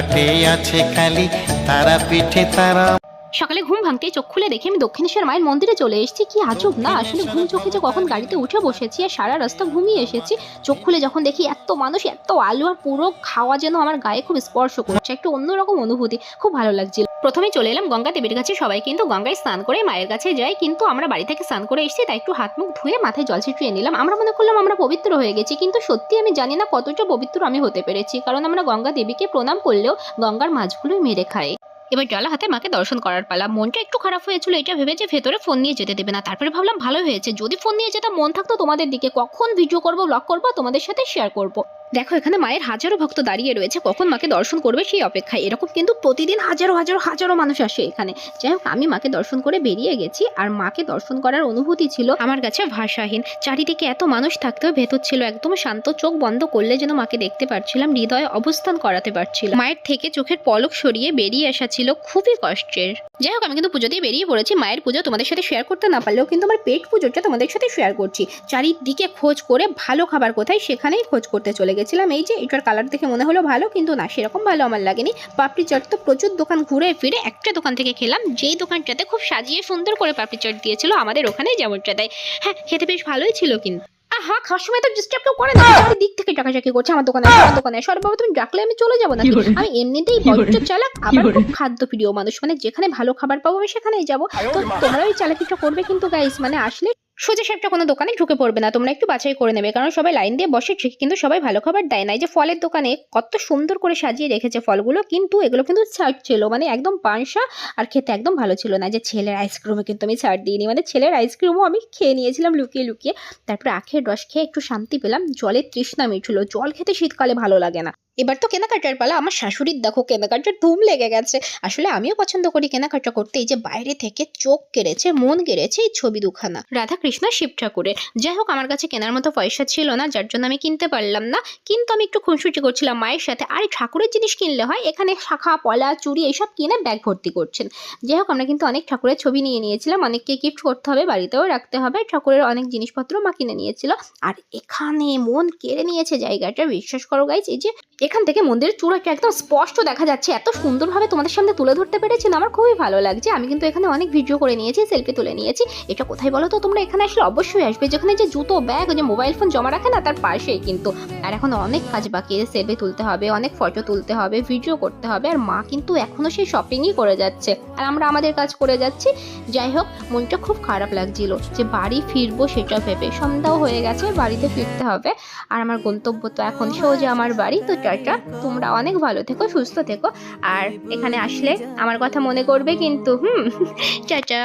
ঘাটে আছে খালি তারা পিঠে তারা সকালে ঘুম ভাঙতে চোখ খুলে দেখে আমি দক্ষিণেশ্বর মায়ের মন্দিরে চলে এসেছি। কি আজব না আসলে ঘুম চোখে যে কখন গাড়িতে উঠে বসেছি আর সারা রাস্তা ঘুমিয়ে এসেছি চোখ খুলে যখন দেখি এত মানুষ এত আলু আর পুরো খাওয়া যেন আমার গায়ে খুব স্পর্শ করছে একটু অন্যরকম অনুভূতি খুব ভালো লাগছিল। প্রথমে চলে এলাম গঙ্গা দেবীর কাছে সবাই কিন্তু গঙ্গায় স্নান করে মায়ের কাছে যাই কিন্তু আমরা বাড়ি থেকে স্নান করে এসেছি তাই একটু হাত মুখ ধুয়ে মাথায় জল ছিটিয়ে নিলাম। আমরা মনে করলাম আমরা পবিত্র হয়ে গেছি কিন্তু সত্যি আমি জানি না কতটা পবিত্র আমি হতে পেরেছি কারণ আমরা গঙ্গা দেবীকে প্রণাম করলেও গঙ্গার মাছগুলোই মেরে খাই। এবার জলা হাতে মাকে দর্শন করার পালা। মনটা একটু খারাপ হয়েছিল, এটা ভেবে যে ভেতরে ফোন নিয়ে যেতে দেবে না। তারপরে ভাবলাম ভালো হয়েছে। যদি ফোন নিয়ে যেতাম, মন থাকতো তোমাদের দিকে। কখন ভিডিও করব ব্লগ করব, তোমাদের সাথে শেয়ার করব। দেখো, এখানে মায়ের হাজারো ভক্ত দাঁড়িয়ে রয়েছে। কখন মাকে দর্শন করবে সেই অপেক্ষায়। এরকম কিন্তু প্রতিদিন হাজারো হাজারো হাজারো মানুষ আসে এখানে। যাই হোক, আমি মাকে দর্শন করে বেরিয়ে গেছি। আর মাকে দর্শন করার অনুভূতি ছিল আমার কাছে ভাষাহীন। চারিদিকে এত মানুষ থাকতেও ভেতর ছিল, একদম শান্ত চোখ বন্ধ করলে যেন মাকে দেখতে পারছিলাম, হৃদয়ে অবস্থান করাতে পারছিলাম। মায়ের থেকে চোখের পলক সরিয়ে বেরিয়ে আসা ছিল খুবই কষ্টের। যাই হোক, আমি কিন্তু পুজো দিয়ে বেরিয়ে পড়েছি। মায়ের পুজো তোমাদের সাথে শেয়ার করতে না পারলেও কিন্তু আমার পেট পুজোটা তোমাদের সাথে শেয়ার করছি। চারিদিকে খোঁজ করে ভালো খাবার কোথায়, সেখানেই খোঁজ করতে চলে গেছিলাম এই যে এটার কালার দেখে মনে হলো ভালো কিন্তু না সেরকম ভালো আমার লাগেনি। পাপড়ি চাট তো প্রচুর দোকান ঘুরে ফিরে একটা দোকান থেকে খেলাম যেই দোকানটাতে খুব সাজিয়ে সুন্দর করে পাপড়ি চাট দিয়েছিল আমাদের ওখানেই যেমনটা দেয়। হ্যাঁ খেতে বেশ ভালোই ছিল কিন্তু। আহা খাওয়ার সময় তো ডিস্টার্ব কেউ করে না আমার দিক থেকে ডাকাচাকি করছে আমার দোকানে আমার দোকানে সর বাবা তুমি ডাকলে আমি চলে যাব না আমি এমনিতেই বড্ড চালাক আবার খুব খাদ্য প্রিয় মানুষ মানে যেখানে ভালো খাবার পাবো আমি সেখানেই যাব। তো তোমরা ওই চালাকিটা করবে কিন্তু গাইস মানে আসলে সোজা একটা কোনো দোকানে ঢুকে পড়বে না। তোমরা একটু বাছাই করে নেবে। কারণ সবাই লাইন দিয়ে বসে ঠিক কিন্তু সবাই ভালো খাবার দেয় না। এই যে ফলের দোকানে কত সুন্দর করে সাজিয়ে রেখেছে ফলগুলো, কিন্তু এগুলো কিন্তু ছাড় ছিল। মানে একদম পানসা আর খেতে একদম ভালো ছিল না। যে ছেলের আইসক্রিমে কিন্তু আমি ছাড় দিইনি। মানে ছেলের আইসক্রিমও আমি খেয়ে নিয়েছিলাম লুকিয়ে লুকিয়ে। তারপরে আখের রস খেয়ে একটু শান্তি পেলাম। জলের তৃষ্ণা মিটছিল জল খেতে শীতকালে ভালো লাগে না। এবার তো কেনাকাটার পালা। আমার শাশুড়ির দেখো কেনাকাটার ধুম লেগে গেছে। আসলে আমিও পছন্দ করি কেনাকাটা করতে। এই যে বাইরে থেকে চোখ কেড়েছে, মন কেড়েছে এই ছবি দুখানা। রাধা কৃষ্ণ শিব ঠাকুরের। যাই হোক, আমার কাছে কেনার মতো পয়সা ছিল না, যার জন্য আমি কিনতে পারলাম না। কিন্তু আমি একটু খুনসুটি করছিলাম মায়ের সাথে। আর এই ঠাকুরের জিনিস কিনলে হয়, এখানে শাখা, পলা, চুড়ি এইসব কিনে ব্যাগ ভর্তি করছেন। যাই হোক, আমরা কিন্তু অনেক ঠাকুরের ছবি নিয়ে নিয়েছিলাম। অনেককে গিফট করতে হবে, বাড়িতেও রাখতে হবে। ঠাকুরের অনেক জিনিসপত্র মা কিনে নিয়েছিল। আর এখানে মন কেড়ে নিয়েছে জায়গাটা। বিশ্বাস করো গাইজ এই যে এখান থেকে মন্দিরের চূড়াটা একদম স্পষ্ট দেখা যাচ্ছে। এত সুন্দরভাবে তোমাদের সামনে তুলে ধরতে পেরেছি না, আমার খুবই ভালো লাগছে। আমি কিন্তু এখানে অনেক ভিডিও করে নিয়েছি সেলফি তুলে নিয়েছি। এটা কোথায় বলো তো? তোমরা এখানে আসলে অবশ্যই আসবে। যেখানে যে জুতো ব্যাগ যে মোবাইল ফোন জমা রাখে না, তার পাশেই কিন্তু। আর এখন অনেক কাজ বাকি সেলফি তুলতে হবে, অনেক ফটো তুলতে হবে ভিডিও করতে হবে। আর মা কিন্তু এখনও সেই শপিংই করে যাচ্ছে। আর আমরা আমাদের কাজ করে যাচ্ছি। যাই হোক, মনটা খুব খারাপ লাগছিল যে বাড়ি ফিরবো সেটা ভেবে। সন্ধ্যাও হয়ে গেছে, বাড়িতে ফিরতে হবে। আর আমার গন্তব্য তো এখন সোজা আমার বাড়ি, তো টাটা তোমরা অনেক ভালো থেকো, সুস্থ থেকো। আর এখানে আসলে আমার কথা মনে করবে কিন্তু, হুম টাটা